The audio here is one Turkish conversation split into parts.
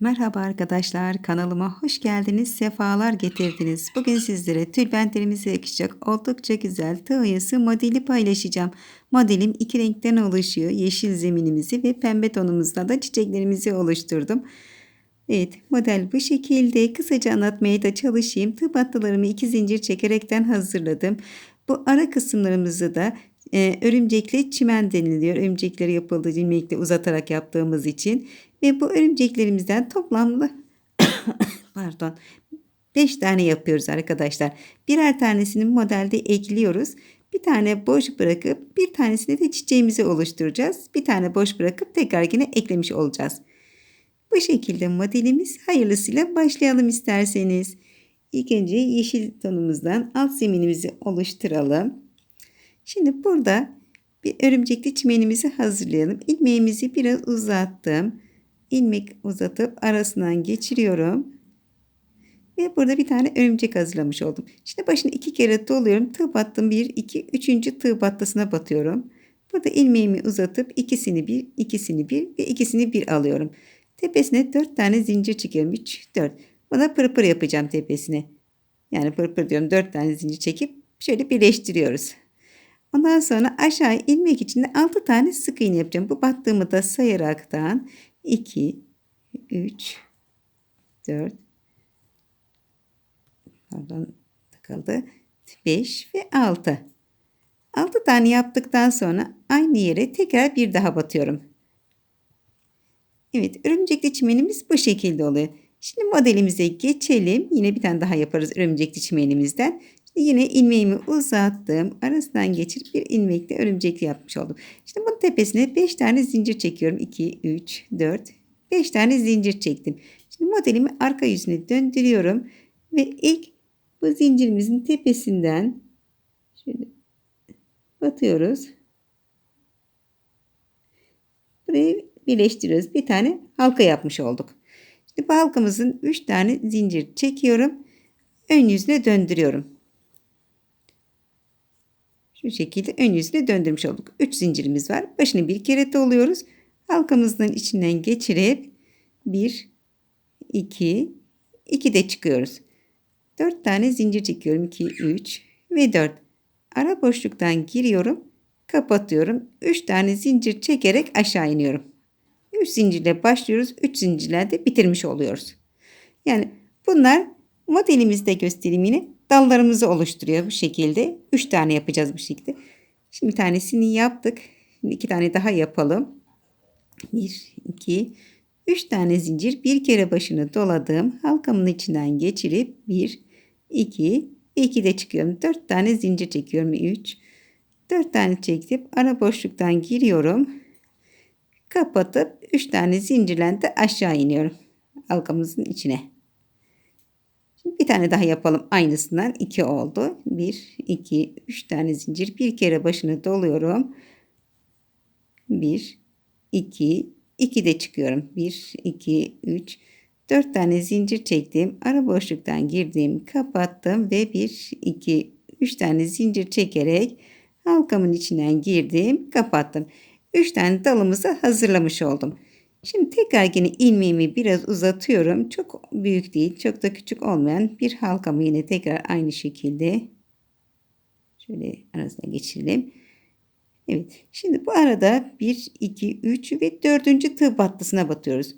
Merhaba arkadaşlar, kanalıma hoş geldiniz, sefalar getirdiniz. Bugün sizlere tülbentlerimize yakışacak oldukça güzel tığ modeli paylaşacağım. Modelim iki renkten oluşuyor. Yeşil zeminimizi ve pembe tonumuzda da çiçeklerimizi oluşturdum. Evet, model bu şekilde. Kısaca anlatmaya da çalışayım. Tığ battılarımı iki zincir çekerekten hazırladım. Bu ara kısımlarımızı da e, örümcekli çimen deniliyor. Örümcekleri yapıldığı ilmekle uzatarak yaptığımız için. Ve bu örümceklerimizden toplamda pardon 5 tane yapıyoruz arkadaşlar. Birer tanesini modelde ekliyoruz. Bir tane boş bırakıp bir tanesini de çiçeğimizi oluşturacağız. Bir tane boş bırakıp tekrar yine eklemiş olacağız. Bu şekilde modelimiz hayırlısıyla başlayalım isterseniz. İlk önce yeşil tonumuzdan alt zeminimizi oluşturalım. Şimdi burada bir örümcekli çimenimizi hazırlayalım. İlmeğimizi biraz uzattım ilmek uzatıp arasından geçiriyorum. Ve burada bir tane örümcek hazırlamış oldum. Şimdi başını iki kere doluyorum. Tığ battım. Bir, iki, üçüncü tığ battısına batıyorum. Burada ilmeğimi uzatıp ikisini bir, ikisini bir ve ikisini bir alıyorum. Tepesine dört tane zincir çekiyorum. Üç, dört. Buna pırpır yapacağım tepesine. Yani pırpır diyorum. Dört tane zincir çekip şöyle birleştiriyoruz. Ondan sonra aşağı ilmek içinde altı tane sık iğne yapacağım. Bu battığımı da sayaraktan 2, 3, 4, pardon takıldı. 5 ve 6. 6 tane yaptıktan sonra aynı yere tekrar bir daha batıyorum. Evet örümcekli çimenimiz bu şekilde oluyor. Şimdi modelimize geçelim. Yine bir tane daha yaparız örümcekli çimenimizden. Yine ilmeğimi uzattım. Arasından geçirip bir ilmekle örümcekli yapmış oldum. Şimdi bunun tepesine 5 tane zincir çekiyorum. 2, 3, 4, 5 tane zincir çektim. Şimdi modelimi arka yüzüne döndürüyorum. Ve ilk bu zincirimizin tepesinden şöyle batıyoruz. Burayı birleştiriyoruz. Bir tane halka yapmış olduk. Şimdi bu halkamızın 3 tane zincir çekiyorum. Ön yüzüne döndürüyorum. Şu şekilde ön yüzüne döndürmüş olduk. 3 zincirimiz var. Başını bir kere doluyoruz. Halkamızın içinden geçirip 1, 2, 2 de çıkıyoruz. 4 tane zincir çekiyorum. 2, 3 ve 4. Ara boşluktan giriyorum. Kapatıyorum. 3 tane zincir çekerek aşağı iniyorum. 3 zincirle başlıyoruz. 3 zincirle bitirmiş oluyoruz. Yani bunlar modelimizde göstereyim yine dallarımızı oluşturuyor bu şekilde. 3 tane yapacağız bu şekilde. Şimdi bir tanesini yaptık. Şimdi iki tane daha yapalım. 1, 2, 3 tane zincir bir kere başını doladım. Halkamın içinden geçirip 1, 2 2 de çıkıyorum. 4 tane zincir çekiyorum. 3, 4 tane çekip ara boşluktan giriyorum. Kapatıp 3 tane zincirle de aşağı iniyorum. Halkamızın içine. Bir tane daha yapalım aynısından. 2 oldu. 1, 2, 3 tane zincir. Bir kere başını doluyorum. 1, 2, 2 de çıkıyorum. 1, 2, 3, 4 tane zincir çektim. Ara boşluktan girdim. Kapattım ve 1, 2, 3 tane zincir çekerek halkamın içinden girdim. Kapattım. 3 tane dalımızı hazırlamış oldum. Şimdi tekrar yine ilmeğimi biraz uzatıyorum. Çok büyük değil, çok da küçük olmayan bir halkamı yine tekrar aynı şekilde şöyle arasına geçirelim. Evet. Şimdi bu arada 1, 2, 3 ve 4. tığ battısına batıyoruz.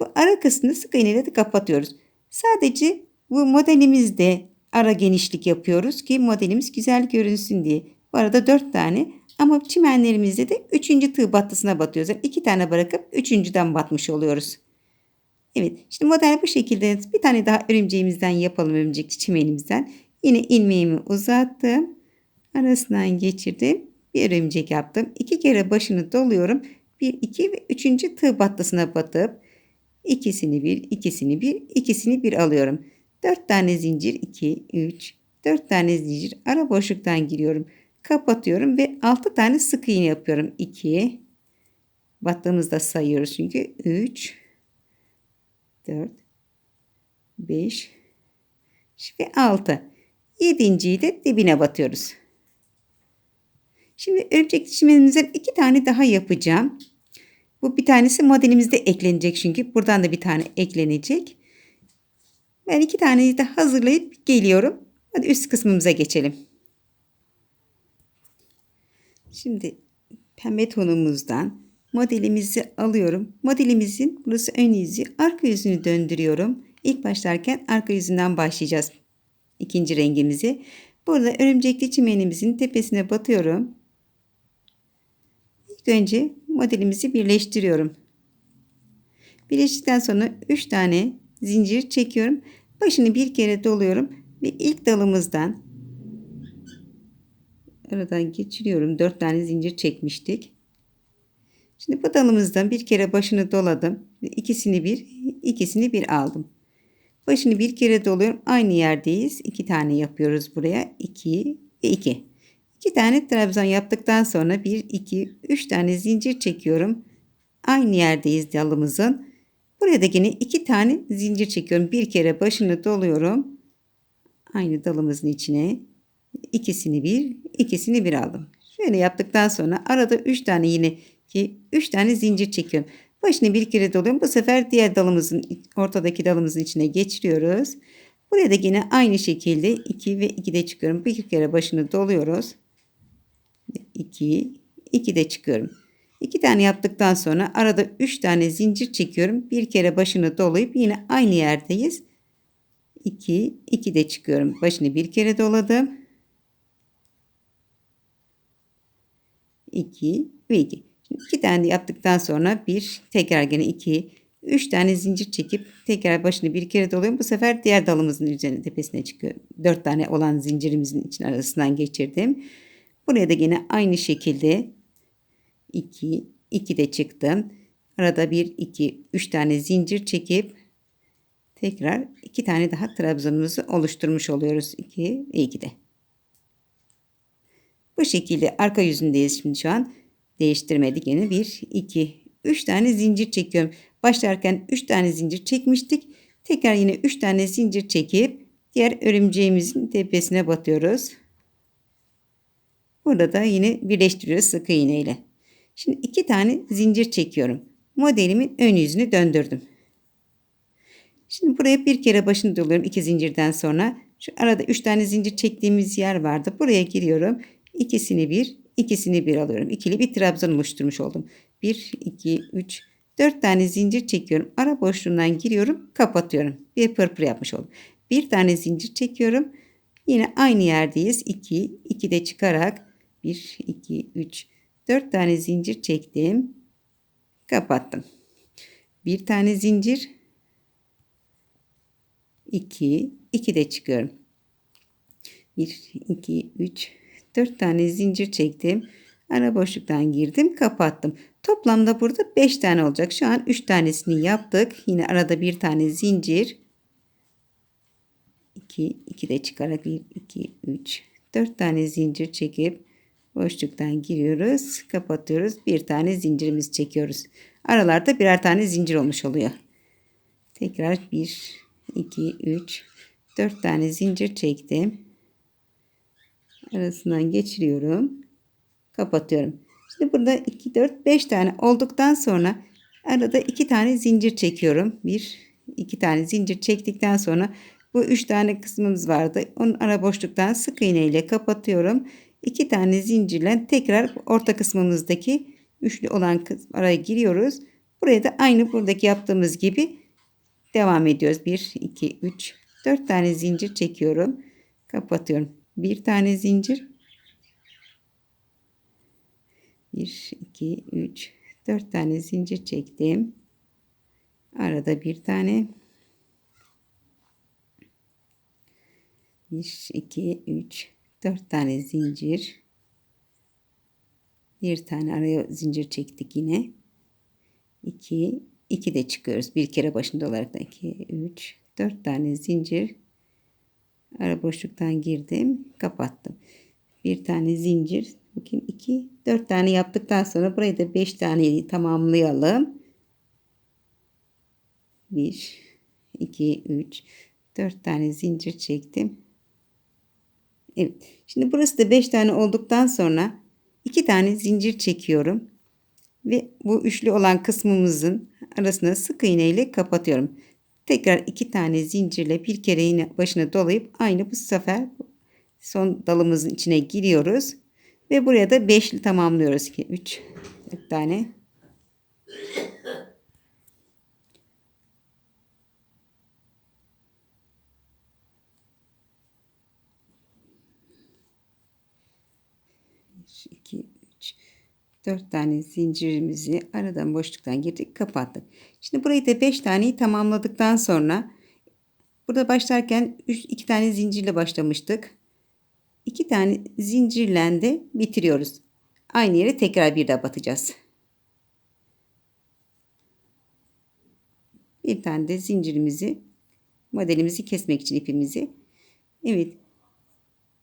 Bu ara kısmını sık iğneyle de kapatıyoruz. Sadece bu modelimizde ara genişlik yapıyoruz ki modelimiz güzel görünsün diye. Bu arada 4 tane ama çimenlerimizde de 3. tığ battısına batıyoruz. Yani 2 tane bırakıp 3.den batmış oluyoruz. Evet şimdi model bu şekilde bir tane daha örümceğimizden yapalım örümcek çimenimizden. Yine ilmeğimi uzattım. Arasından geçirdim. Bir örümcek yaptım. İki kere başını doluyorum. Bir, iki ve üçüncü tığ battısına batıp ikisini bir, ikisini bir, ikisini bir alıyorum. Dört tane zincir, iki, üç, dört tane zincir ara boşluktan giriyorum kapatıyorum ve 6 tane sık iğne yapıyorum. 2 battığımızda sayıyoruz çünkü 3 4 5 ve 6 yedinciyi de dibine batıyoruz. Şimdi örümcek çimenimizden iki tane daha yapacağım. Bu bir tanesi modelimizde eklenecek çünkü. Buradan da bir tane eklenecek. Ben iki taneyi de hazırlayıp geliyorum. Hadi üst kısmımıza geçelim. Şimdi pembe tonumuzdan modelimizi alıyorum. Modelimizin burası ön yüzü, arka yüzünü döndürüyorum. İlk başlarken arka yüzünden başlayacağız. İkinci rengimizi. Burada örümcekli çimenimizin tepesine batıyorum. İlk önce modelimizi birleştiriyorum. Birleştikten sonra 3 tane zincir çekiyorum. Başını bir kere doluyorum ve ilk dalımızdan aradan geçiriyorum. 4 tane zincir çekmiştik. Şimdi bu dalımızdan bir kere başını doladım. İkisini bir, ikisini bir aldım. Başını bir kere doluyorum. Aynı yerdeyiz. İki tane yapıyoruz buraya. 2 ve 2. 2 tane trabzan yaptıktan sonra 1, 2, 3 tane zincir çekiyorum. Aynı yerdeyiz dalımızın. Buraya da yine 2 tane zincir çekiyorum. Bir kere başını doluyorum. Aynı dalımızın içine. İkisini bir, ikisini bir aldım. Şöyle yaptıktan sonra arada 3 tane yine ki 3 tane zincir çekiyorum. Başını bir kere doluyorum. Bu sefer diğer dalımızın ortadaki dalımızın içine geçiriyoruz. Buraya da yine aynı şekilde 2 ve 2 de çıkıyorum. Bir kere başını doluyoruz. 2, 2 de çıkıyorum. 2 tane yaptıktan sonra arada 3 tane zincir çekiyorum. Bir kere başını dolayıp yine aynı yerdeyiz. 2, 2 de çıkıyorum. Başını bir kere doladım. 2 ve 2. Şimdi 2 tane yaptıktan sonra bir tekrar gene 2, 3 tane zincir çekip tekrar başını bir kere doluyorum. Bu sefer diğer dalımızın üzerine tepesine çıkıyor. 4 tane olan zincirimizin için arasından geçirdim. Buraya da yine aynı şekilde 2, 2 de çıktım. Arada 1, 2, 3 tane zincir çekip tekrar 2 tane daha trabzanımızı oluşturmuş oluyoruz. 2 ve 2 de. Bu şekilde arka yüzündeyiz şimdi şu an. Değiştirmedik yine 1, 2, 3 tane zincir çekiyorum. Başlarken 3 tane zincir çekmiştik. Tekrar yine 3 tane zincir çekip diğer örümceğimizin tepesine batıyoruz. Burada da yine birleştiriyoruz sık iğne ile. Şimdi iki tane zincir çekiyorum. Modelimin ön yüzünü döndürdüm. Şimdi buraya bir kere başını doluyorum iki zincirden sonra. Şu arada üç tane zincir çektiğimiz yer vardı. Buraya giriyorum. İkisini bir, ikisini bir alıyorum. İkili bir trabzan oluşturmuş oldum. Bir, iki, üç, dört tane zincir çekiyorum. Ara boşluğundan giriyorum, kapatıyorum. Bir pırpır yapmış oldum. Bir tane zincir çekiyorum. Yine aynı yerdeyiz. 2, 2 de çıkarak 1, 2, 3, 4 tane zincir çektim. Kapattım. Bir tane zincir. 2, 2 de çıkıyorum. 1, 2, 3, 4 tane zincir çektim. Ara boşluktan girdim, kapattım. Toplamda burada 5 tane olacak. Şu an 3 tanesini yaptık. Yine arada bir tane zincir. 2, 2 de çıkarak 1, 2, 3, 4 tane zincir çekip boşluktan giriyoruz. Kapatıyoruz. Bir tane zincirimizi çekiyoruz. Aralarda birer tane zincir olmuş oluyor. Tekrar 1, 2, 3, 4 tane zincir çektim. Arasından geçiriyorum. Kapatıyorum. Şimdi burada 2, 4, 5 tane olduktan sonra arada 2 tane zincir çekiyorum. 1, 2 tane zincir çektikten sonra bu 3 tane kısmımız vardı. Onun ara boşluktan sık iğne ile kapatıyorum. 2 tane zincirle tekrar orta kısmımızdaki üçlü olan araya giriyoruz. Buraya da aynı buradaki yaptığımız gibi devam ediyoruz. 1, 2, 3, 4 tane zincir çekiyorum. Kapatıyorum. Bir tane zincir. 1, 2, 3, 4 tane zincir çektim. Arada bir tane 1, 2, 3, 4 tane zincir. Bir tane araya zincir çektik yine. 2, 2 de çıkıyoruz. Bir kere başında olarak da 2, 3, 4 tane zincir. Ara boşluktan girdim. Kapattım. Bir tane zincir. Bakayım 2, 4 tane yaptıktan sonra burayı da 5 taneyi tamamlayalım. 1, 2, 3, 4 tane zincir çektim. Evet. Şimdi burası da 5 tane olduktan sonra 2 tane zincir çekiyorum. Ve bu üçlü olan kısmımızın arasına sık iğne ile kapatıyorum. Tekrar iki tane zincirle bir kere yine başına dolayıp aynı bu sefer son dalımızın içine giriyoruz. Ve buraya da beşli tamamlıyoruz. 3 tane. 4 tane zincirimizi aradan boşluktan girdik kapattık. Şimdi burayı da 5 taneyi tamamladıktan sonra burada başlarken 3, 2 tane zincirle başlamıştık. 2 tane zincirle de bitiriyoruz. Aynı yere tekrar bir daha batacağız. Bir tane de zincirimizi modelimizi kesmek için ipimizi. Evet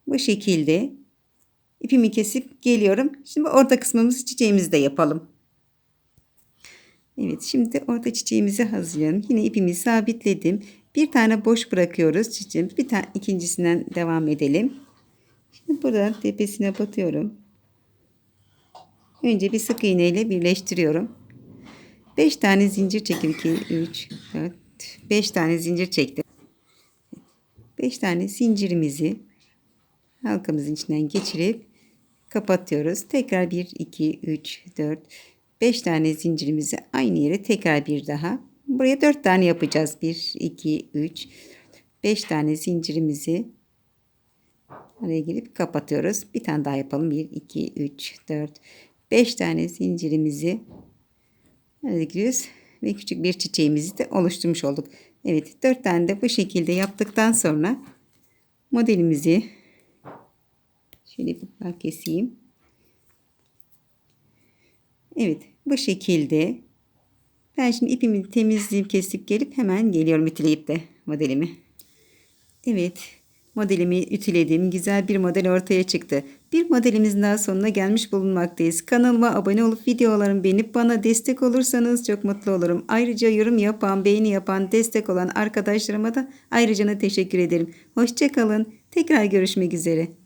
bu şekilde ipimi kesip geliyorum. Şimdi orta kısmımız çiçeğimizi de yapalım. Evet şimdi orta çiçeğimizi hazırlayalım. Yine ipimi sabitledim. Bir tane boş bırakıyoruz çiçeğimiz. Bir tane ikincisinden devam edelim. Şimdi buradan tepesine batıyorum. Önce bir sık iğne ile birleştiriyorum. 5 tane zincir çektim. 2, 3, 4, 5 tane zincir çektim. 5 tane zincirimizi halkamızın içinden geçirip kapatıyoruz. Tekrar 1, 2, 3, 4, 5 tane zincirimizi aynı yere tekrar bir daha. Buraya 4 tane yapacağız. 1, 2, 3, 5 tane zincirimizi araya girip kapatıyoruz. Bir tane daha yapalım. 1, 2, 3, 4, 5 tane zincirimizi araya giriyoruz. Ve küçük bir çiçeğimizi de oluşturmuş olduk. Evet 4 tane de bu şekilde yaptıktan sonra modelimizi şöyle bir keseyim. Evet bu şekilde ben şimdi ipimi temizleyip kesip gelip hemen geliyorum ütüleyip de modelimi. Evet modelimi ütüledim. Güzel bir model ortaya çıktı. Bir modelimizin daha sonuna gelmiş bulunmaktayız. Kanalıma abone olup videolarımı beğenip bana destek olursanız çok mutlu olurum. Ayrıca yorum yapan, beğeni yapan, destek olan arkadaşlarıma da ayrıca teşekkür ederim. Hoşçakalın. Tekrar görüşmek üzere.